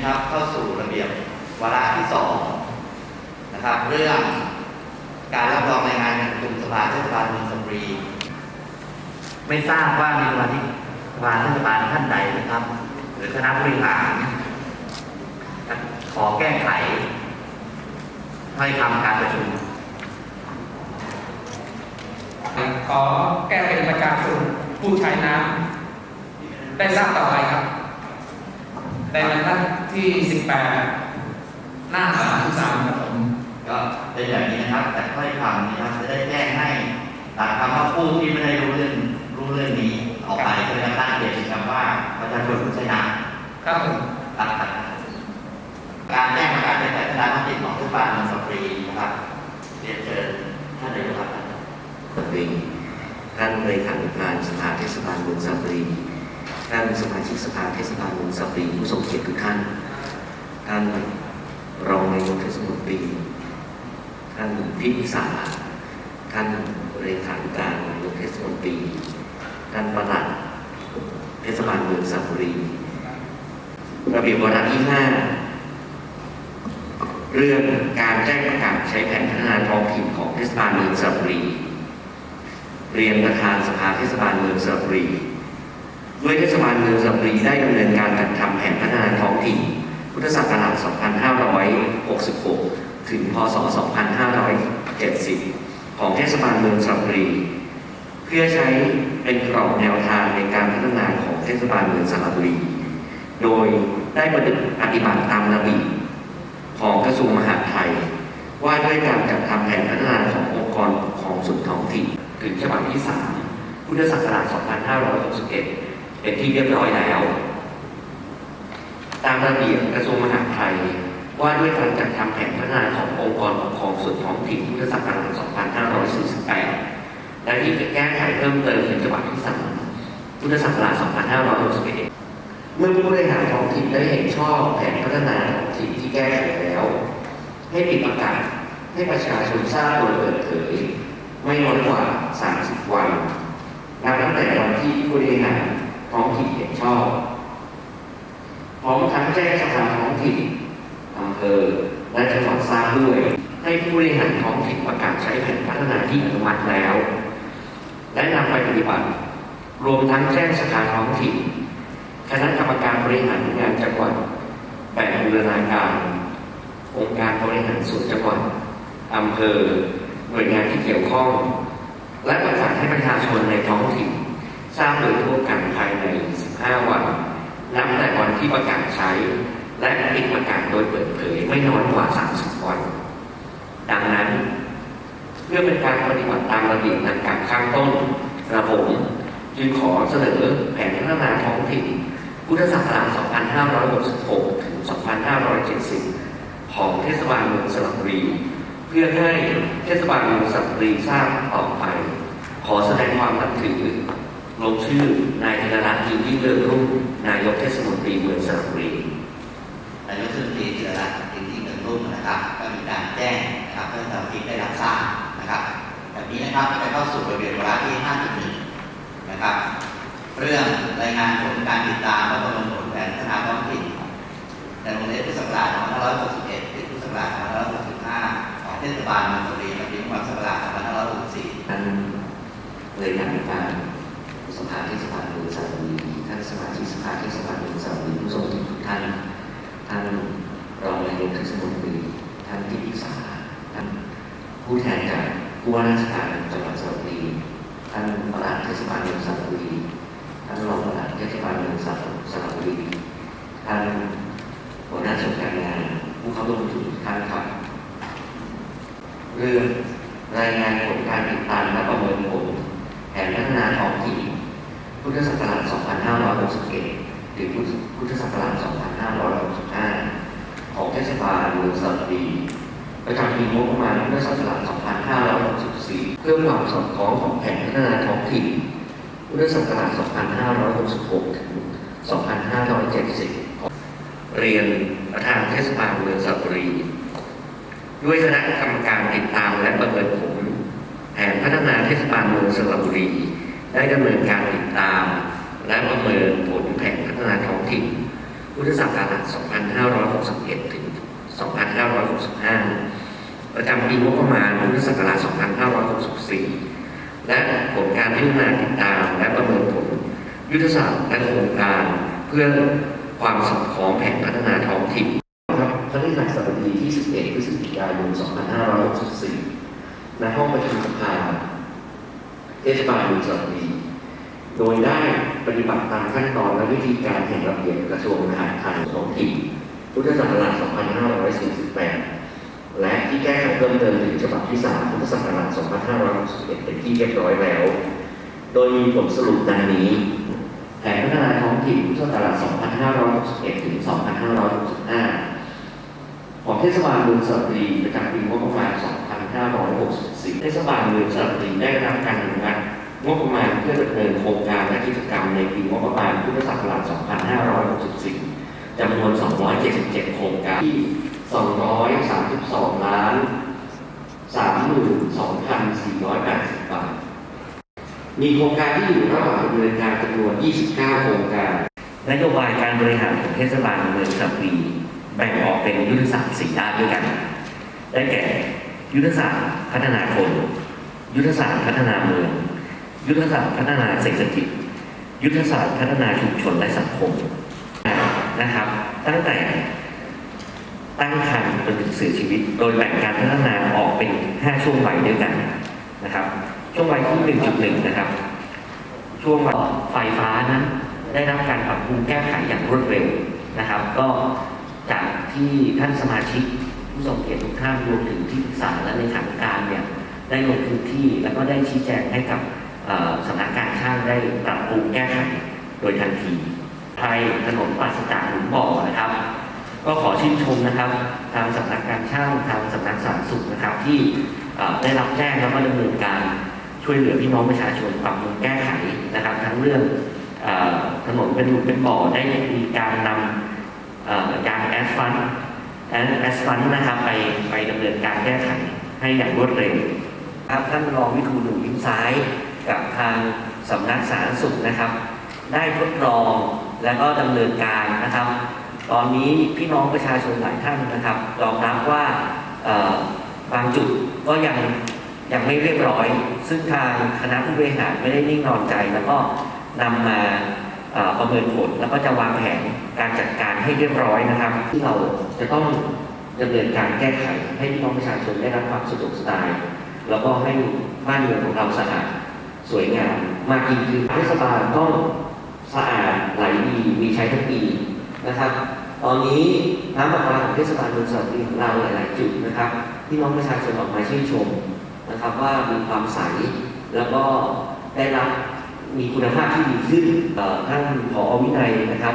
นะครับเข้าสู่ระเบียบวาระที่สองนะครับ เรื่องการรับรองรายงานการประชุมสภาเทศบาลเมืองสมรีไม่ทราบว่ามีสมาชิกสภาเทศบาลท่านใดนะครับ หรือคณะบริหารขอแก้ไขถ้อยคำการประชุมขอแก้เป็นประกาศสุผู้ใช้น้ำได้ทราบต่อไปครับ ในบรรทัดที่ 18 หน้า33ครับผมก็เป็นแบบนี้นะครับ แต่ถ้อยคำนี้นะครับจะได้แจ้งให้ตัดคำว่าผู้ที่ไม่ได้รู้เรื่องรู้เรื่องนี้ออกไปเพื่อตั้งเปลี่ยนเป็นคำว่าประชาชนผู้ใช้น้ำครับผมตัดตัดการแจ้งประกาศเป็นแต่คณะมติของทุกบาลเมืองสตรีนะครับเรียนเชิญท่านนายกครับสตรีท่านเลขาธิการสภาเทศบาลเมืองสตรี ท่านสมาชิกสภาเทศบาลเมืองสตรีผู้ทรงเกียรติทุกท่าน ท่านรองนายกเทศมนตรีท่านพิพิสาท่านเลขาธิการนายกเทศมนตรีท่านประหลัดเทศบาลเมืองสตรีระเบียบวาระที่ห้าเรื่องการแจ้งประกาศใช้แผนพัฒนาท้องถิ่นของเทศบาลเมืองสระบุรีเรียนประธานสภาเทศบาลเมืองสระบุรี ด้วยเทศบาลเมืองสระบุรีได้ดำเนินการจัดทำแผนพัฒนาท้องถิ่นพุทธศักราช 2566 ถึง พศ 2570 ของเทศบาลเมืองสระบุรีเพื่อใช้เป็นกรอบแนวทางในการพัฒนาของเทศบาลเมืองสระบุรี โดยได้ปฏิบัติตามระเบียบของกระทรวงมหาดไทย ว่าด้วยการจัดทำแผนพัฒนาขององค์กรปกครองส่วนท้องถิ่นถึงฉบับที่ 3 พุทธศักราช 2561 เป็นที่เรียบร้อยแล้ว ตามระเบียบกระทรวงมหาดไทยว่าด้วยการจัดทำแผนพัฒนาขององค์กรปกครองส่วนท้องถิ่นพุทธศักราช2548 และที่จะแก้ไขเพิ่มเติมเป็นฉบับที่ 3 พุทธศักราช2561 เมื่อผู้บริหารท้องถิ่นได้เห็นชอบแผนพัฒนาท้องถิ่นที่แก้ไขแล้ว ให้ปิดประกาศให้ประชาชนทราบโดยเปิดเผยไม่น้อยกว่า 30 วันนับตั้งแต่วันที่ผู้บริหาร ท้องถิ่นเห็นชอบพร้อมทั้งแจ้งสถานท้องถิ่นอำเภอและจังหวัดทราบด้วย ให้ผู้บริหารท้องถิ่นประกาศใช้แผนพัฒนาที่อนุมัติแล้ว และนำไปปฏิบัติ รวมทั้งแจ้งสถานท้องถิ่นคณะกรรมการบริหารงานจังหวัดแบ่งบูรณาการ องค์การบริหารส่วนจังหวัดอำเภอหน่วยงานที่เกี่ยวข้อง และประกาศให้ประชาชนในท้องถิ่น ทราบโดยทั่วกันภายใน 15 วัน นับแต่วันที่ประกาศใช้ และปิดประกาศโดยเปิดเผยไม่น้อยกว่า 30 วัน ดังนั้น เพื่อเป็นการปฏิบัติตามระเบียบดังกล่าวข้างต้นกระผมจึงขอเสนอแผนพัฒนาท้องถิ่นพุทธศักราช 2566 ถึง 2570 ของเทศบาลเมืองสระบุรี เพื่อให้เทศบาลเมืองสระบุรีทราบต่อไป ขอแสดงความนับถือ ลงชื่อนายธนรัตน์ยินยิ่งเลิศรุ่งนายกเทศมนตรีเมืองสระบุรีนายกเทศมนตรีธีรรัตน์อินที่เงินรุ่งนะครับก็มีการแจ้งนะครับให้ทางทีมได้รับทราบนะครับแบบนี้นะครับก็จะเข้าสู่ระเบียบวาระที่ 5.1 นะครับ เรื่องรายงานผลการติดตามและประเมินผลแผนพัฒนาท้องถิ่นในโรงเรียนพุทธศักราช2561ถึงพุทธศักราช2565ของเทศบาลเมืองสุรินทร์และปีพุทธศักราช2564ท่านเลยอยากการ สภาเทศบาลเมืองสระบุรีท่านสมาชิกสภาเทศบาลเมืองสระบุรีผู้ทรงเกียรติทุกท่านท่านรองนายกเทศมนตรีท่านที่ปรึกษาท่านผู้แทนจากผู้ว่าราชการจังหวัดสระบุรีท่านปลัดเทศบาลเมืองสระบุรีท่านรองปลัดเทศบาลเมืองสระสระบุรีท่านหัวหน้าส่วนการงานผู้เข้าร่วมประชุมท่านครับเรื่องรายงานผลการติดตามและประเมินผลแผนพัฒนาท้องถิ่น พุทธศักราช 2561ถึงพุทธศักราช 2565 ของเทศบาลเมืองสระบุรีประจำปีงบประมาณพุทธศักราช 2564 เพื่อความสอดคล้องของแผนพัฒนาท้องถิ่นพุทธศักราช 2566 ถึง 2570 เรียนประธานเทศบาลเมืองสระบุรีด้วยคณะกรรมการติดตามและประเมินผลแผนพัฒนาเทศบาลเมืองสระบุรี ได้ดำเนินการติดตาม และประเมินผลแผนพัฒนาท้องถิ่นพุทธศักราช 2561 ถึง 2565 ประจำปีงบประมาณพุทธศักราช 2564 และผลการพิจารณาติดตาม และประเมินผลยุทธศาสตร์และโครงการเพื่อความสอดคล้องแผนพัฒนาท้องถิ่นครับพฤหัสบดีที่ 11พฤศจิกายน 2564 ณ ห้องประชุมสภา เทศบาลเมืองสระบุรีโดยได้ปฏิบัติตามขั้นตอนและวิธีการแห่งระเบียบกระทรวงมหาดไทยท้องถิ่นพุทธศักราช 2548 และที่แก้ไขเพิ่มเติมถึงฉบับที่ 3 พุทธศักราช 2561 เป็นที่เรียบร้อยแล้ว โดยมีผลสรุปดังนี้ แผนพัฒนาท้องถิ่นพุทธศักราช 2561 ถึง 2565 ของเทศบาลเมืองสระบุรีประจำปีงบประมาณ 2564เทศบาลเมืองสระบุรีได้รับการอนุมัติงบประมาณเพื่อดำเนินโครงการและกิจกรรมในปีงบประมาณพุทธศักราช 2564 จำนวน 277 โครงการที่ 232 ล้าน 32,480 บาท มีโครงการที่อยู่ระหว่างดำเนินการจำนวน 29 โครงการ นโยบายการบริหารของเทศบาลเมืองสระบุรีแบ่งออกเป็นยุทธศาสตร์สี่ด้านด้วยกัน ได้แก่ ยุทธศาสตร์พัฒนาคน ยุทธศาสตร์พัฒนาเมือง ยุทธศาสตร์พัฒนาเศรษฐกิจ ยุทธศาสตร์พัฒนาชุมชนและสังคมนะครับ ตั้งแต่ตั้งครรภ์จนถึงเสียชีวิต โดยแบ่งการพัฒนาออกเป็น 5 ช่วงวัยด้วยกันนะครับ ช่วงวัยที่ 1.1 นะครับ ช่วงวัยไฟฟ้านั้นได้รับการปรับปรุงแก้ไขอย่างรวดเร็วนะครับ ก็จากที่ท่านสมาชิก ผู้ทรงเกียรติทุกท่านรวมถึงที่ปรึกษาและในขาธิการเนี่ยได้ลงพื้นที่แล้วก็ได้ชี้แจงให้กับเอ่อสำนักการช่างได้ปรับปรุงแก้ไขโดยทันทีไทยถนนปราศจากหลุมบ่อนะครับ ก็ขอชื่นชมนะครับ ทางสำนักการช่างทางสำนักสาธารณสุขนะครับที่ได้รับแจ้งแล้วก็ดำเนินการช่วยเหลือพี่น้องประชาชนปรับปรุงแก้ไขนะครับ ทั้งเรื่องอถนนเป็นหลุมเป็นบ่อได้มีการนำยางแอสฟัลต์ แอสฟัลต์นะครับไปไปดำเนินการแก้ไขให้อย่างรวดเร็วครับท่านรองวิทูลหนุนยิ้มซ้ายกับทางสำนักสาธารณสุขนะครับ ได้ทดลองแล้วก็ดำเนินการนะครับ ตอนนี้พี่น้องประชาชนหลายท่านนะครับยอมรับว่าบางจุดก็ยังยังไม่เรียบร้อย ซึ่งทางคณะผู้บริหารไม่ได้นิ่งนอนใจแล้วก็นำมา ประเมินผลแล้วก็จะวางแผนการจัดการให้เรียบร้อยนะครับ ที่เราจะต้องดำเนินการแก้ไขให้พี่น้องประชาชนได้รับความสะดวกสบายแล้วก็ให้บ้านเมืองของเราสะอาดสวยงามมากยิ่งขึ้นเทศบาลต้องสะอาดไหลดีมีใช้ทั้งปีนะครับตอนนี้น้ำประปาของเทศบาลเมืองสระบุรีของเราหลาย ๆ จุดนะครับพี่น้องประชาชนออกมาชื่นชมนะครับว่ามีความใสแล้วก็ได้รับ มีคุณภาพที่ดีขึ้นท่านผอวินัยนะครับ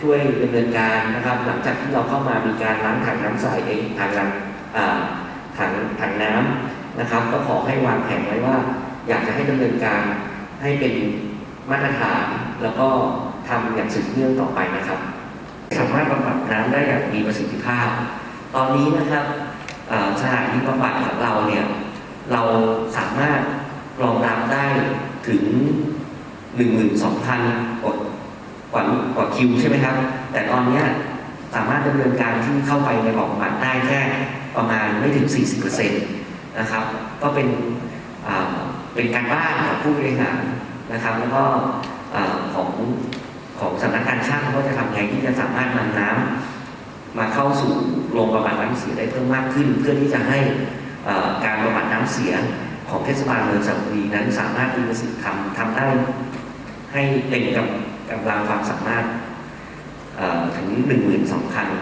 ช่วยดำเนินการนะครับ หลังจากที่เราเข้ามามีการล้างถังน้ำใสเองถังน้ำถังถังน้ำนะครับ ก็ขอให้วางแผนไว้ว่า อยากจะให้ดำเนินการให้เป็นมาตรฐาน แล้วก็ทำอย่างสืบเนื่องต่อไปนะครับ สามารถบำบัดน้ำได้อย่างมีประสิทธิภาพ ตอนนี้นะครับสถานีบำบัดของเราเนี่ยเราสามารถรองรับได้ถึง 12,000กว่ากว่ากว่าคิวใช่ไหมครับ แต่ตอนเนี้ยสามารถดำเนินการที่เข้าไปในบอบำบัดได้แค่ประมาณไม่ถึง 40%นะครับ ก็เป็นเป็นการบ้านของผู้บริหารนะครับ แล้วก็ของของสำนักงานช่างว่าจะทำไงที่จะสามารถนำน้ำมาเข้าสู่โรงบำบัดน้ำเสียได้เพิ่มมากขึ้น เพื่อที่จะให้การบำบัดน้ำเสียของเทศบาลเมืองสระบุรีนั้นสามารถมีประสิทธิภาพทำได้ ให้เต็มกำกำลังความสามารถเอ่อถึง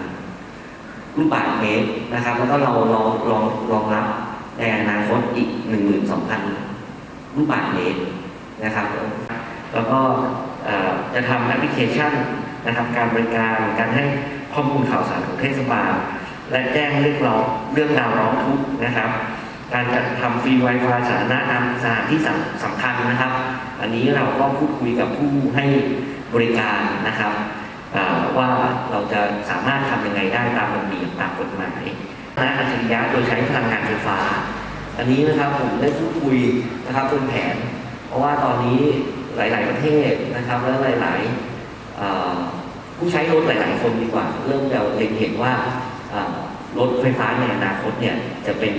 12,000 ลูกบาศก์เมตรนะครับ แล้วก็เราลองลองรองรับในอนาคตอีก 12,000 ลูกบาศก์เมตรนะครับ แล้วก็จะทำแอปพลิเคชันนะครับการบริการการให้ข้อมูลข่าวสารของเทศบาลและแจ้งเรื่องร้องเรื่องราวร้องทุกข์นะครับ การจัดทำฟรี Wi-Fi สาธารณะตามสถานที่สำสำคัญนะครับ อันนี้เราก็พูดคุยกับผู้ให้บริการนะครับว่าเราจะสามารถทำยังไงได้ตามระเบียบตามกฎหมายนะอัจฉริยะโดยใช้พลังงานไฟฟ้า อันนี้นะครับผมได้พูดคุยนะครับบนแผน เพราะว่าตอนนี้หลาย ๆ ประเทศนะครับ และหลาย ๆ ผู้ใช้รถหลาย ๆ คนดีกว่า เริ่มจะเล็งเห็นว่ารถไฟฟ้าในอนาคตเนี่ยจะเป็น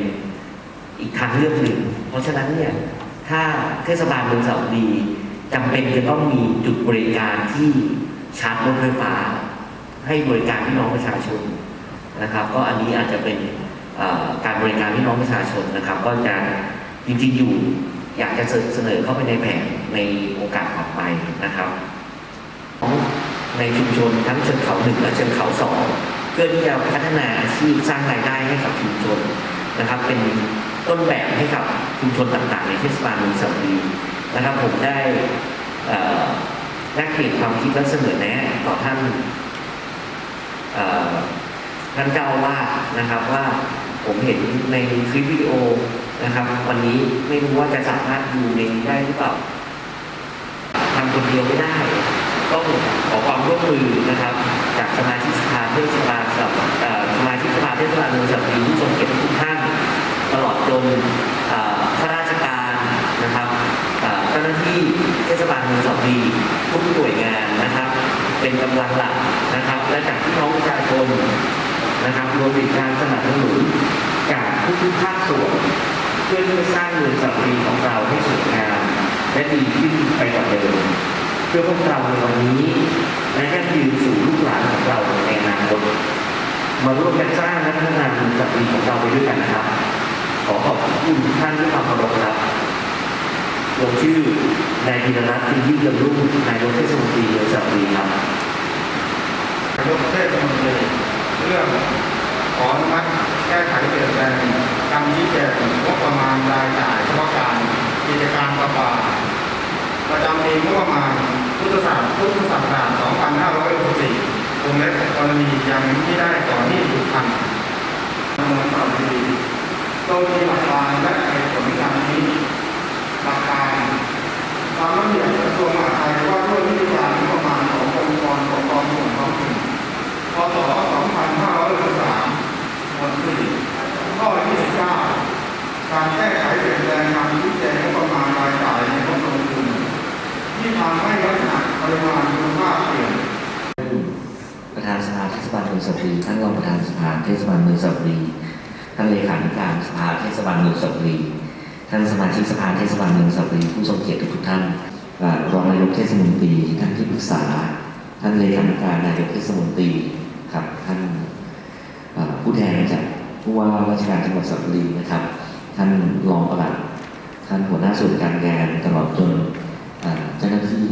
อีกทางเลือกหนึ่ง เพราะฉะนั้นเนี่ยถ้าเทศบาลเมืองสระบุรีจำเป็นจะต้องมีจุดบริการที่ชาร์จรถไฟฟ้า ให้บริการพี่น้องประชาชนนะครับ ก็อันนี้อาจจะเป็นการบริการพี่น้องประชาชนนะครับ ก็จะจริงๆอยู่อยากจะเสนอเข้าไปในแผนในโอกาสต่อไปนะครับในชุมชนทั้งเชิงเขาหนึ่งและเชิงเขาสองเพื่อที่จะพัฒนาอาชีพสร้างรายได้ให้กับชุมชนนะครับ เป็น ต้นแบบให้กับชุมชนต่างๆ ในเทศบาลเมืองสระบุรีนะครับ ผมได้แลกเปลี่ยนความคิดและเสนอแนะต่อท่านท่านเจ้าอาวานะครับว่าผมเห็นในคลิปวิดีโอนะครับ วันนี้ไม่รู้ว่าจะสามารถดูในนี้ได้หรือเปล่าทำคนเดียวไม่ได้ต้องขอความร่วมมือนะครับ จากสมาชิกสภาเทศบาลสับเอ่อสมาชิกสภาเทศบาลเมืองสับปีผู้ทรงเกียรติทุกท่าน ตลอดจนเอ่อข้าราชการนะครับเอ่อเจ้าหน้าที่เทศ บาลเมืองสับปีทุกหน่วยงานนะครับ เป็นกำลังหลักนะครับ และจากพี่น้องประชาชนนะครับรวมถึงการสนับสนุนจากทุกๆภาคส่วนเพื่อที่จะสร้างเมืองสับปีของเราให้สวยงามและดีขึ้นไปกว่าเดิมเพื่อพวกเราในวันนี้และยั่งยืนสู่ลูกหลานของเราในอนาคตมาร่วมกันสร้างและพัฒนาเมืองสับปีของเราไปด้วยกันนะครับ ขอขอบคุณทุกท่านด้วยความเคารพครับลงชื่อ นายธีรรัตน์จึงยิ่งเรืองรุ่งนายกเทศมนตรีเมืองสับปีครับนายกเทศมนตรีเรื่องขออนุมัติแก้ไขเปลี่ยนแปลงคำชี้แจงงบประมาณรายจ่ายเฉพาะการกิจการประปาประจำปีงบประมาณพุทธศักราชพุทธศักราช2564วงเล็บกรณียังไม่ได้ก่อนที่ถูกพันดำนินต่อคดีโดยมีหลักการและเหตุผลดังนี้หลักการตามระเบียบกระทรวงมหาดไทยว่าด้วยวิธีการงบประมาณขององค์กรปกครองส่วนท้องถิ่น พศ 2563หมวด4ข้อ 29 การแก้ไขเปลี่ยนแปลงการชี้แจงงบประมาณรายจ่ายในงบลงทุนที่ทำให้ลัก ปริมาณมูลค่าเปลี่ยนประธานสภาเทศบาลเมืองสับรีท่านรองประธานสภาเทศบาลเมืองสับรีท่านเลขาธิการสภาเทศบาลเมืองสับรีท่านสมาชิกสภาเทศบาลเมืองสับรีผู้ทรงเกียรติทุกท่านรองนายกเทศมนตรีท่านที่ปรึกษา ท่านเลขาธิการนายกเทศมนตรีครับท่านผู้แทนจากผู้ว่าราชการจังหวัดสับรีนะครับ ท่านรองปลัดท่านหัวหน้าส่วนการงานตลอดจนเจ้าหน้าที่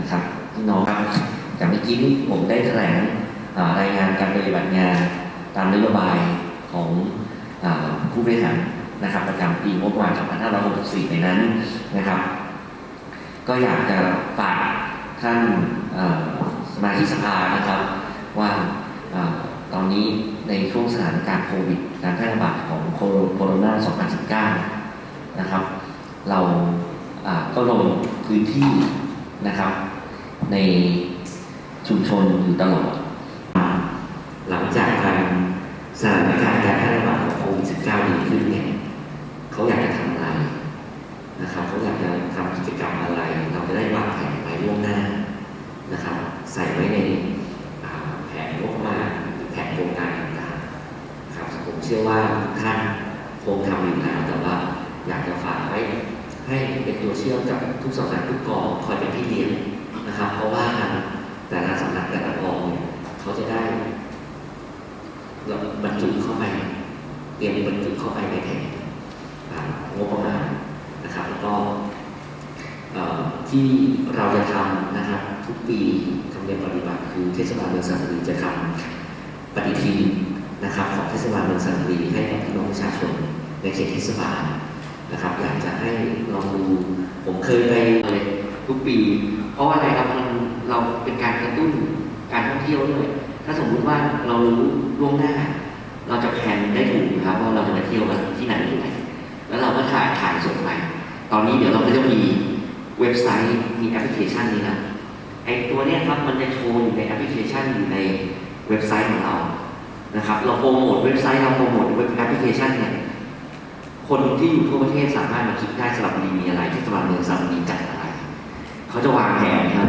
นะครับ พี่น้องครับจากเมื่อกี้นี้ผมได้แถลงรายงานการปฏิบัติงานตามนโยบายของผู้บริหารนะครับประจำปีงบประมาณ2564 ในนั้นนะครับ ก็อยากจะฝากท่านสมาชิกสภานะครับ ว่าตอนนี้ในช่วงสถานการณ์โควิด การแพร่ระบาดของโคโรนา 2019 นะครับ เราก็ลงพื้นที่นะครับ ในชุมชนอยู่ตลอด หลังจากการสถานการณ์การแพร่ระบาดของโควิด -19 ดีขึ้นเนี่ยเขาอยากจะทำอะไรนะครับเขาอยากจะทำกิจกรรมอะไร เราจะได้วางแผนไว้ล่วงหน้านะครับ ใส่ไว้ในแผนงบประมาณแผนโครงการต่างๆครับผมเชื่อว่าทุกท่านคงทำอยู่แล้วแต่ว่าอยากจะฝากไว้ให้เป็นตัวเชื่อมกับทุกสำนักทุกกองคอยเป็นพี่เลี้ยง นะครับ เพราะว่าแต่ละสำนักแต่ละกองเนี่ยเขาจะได้บรรจุเข้าไปเตรียมบรรจุ เข้าไปในแผนอ่างบประมาณนะครับแล้วก็ที่เราจะทำนะครับทุกปีทำเนียมปฏิบัติคือเทศบาลเมืองสระบุรีจะทำปฏิทินนะครับของเทศบาลเมืองสระบุรีให้กับพี่น้องประชาชนในเขตเทศบาลนะครับอยากจะให้ลองดูผมเคยไปเลยทุกปี เพราะว่าอะไรครับมันเราเป็นการกระตุ้นการท่องเที่ยวด้วย ถ้าสมมุติว่าเรารู้ล่วงหน้า เราจะแพลนได้ถูกนะครับว่าเราจะไปเที่ยวกันที่ไหนที่ไหน แล้วเราก็ถ่ายถ่ายส่งไปตอนนี้เดี๋ยวเราก็จะมีเว็บไซต์มีแอปพลิเคชันนี้นะไอตัวเนี้ยครับมันจะโชว์อยู่ในแอปพลิเคชันอยู่ในเว็บไซต์ของเรานะครับ เราโปรโมทเว็บไซต์เราโปรโมทเว็บแเคชันเนี่ยคนที่อยู่ทั่วประเทศสามารถมาคลิกได้สระบุรีมีอะไรที่สระบุรีสระบุรีจัดอะไร เขาจะวางแผนครับ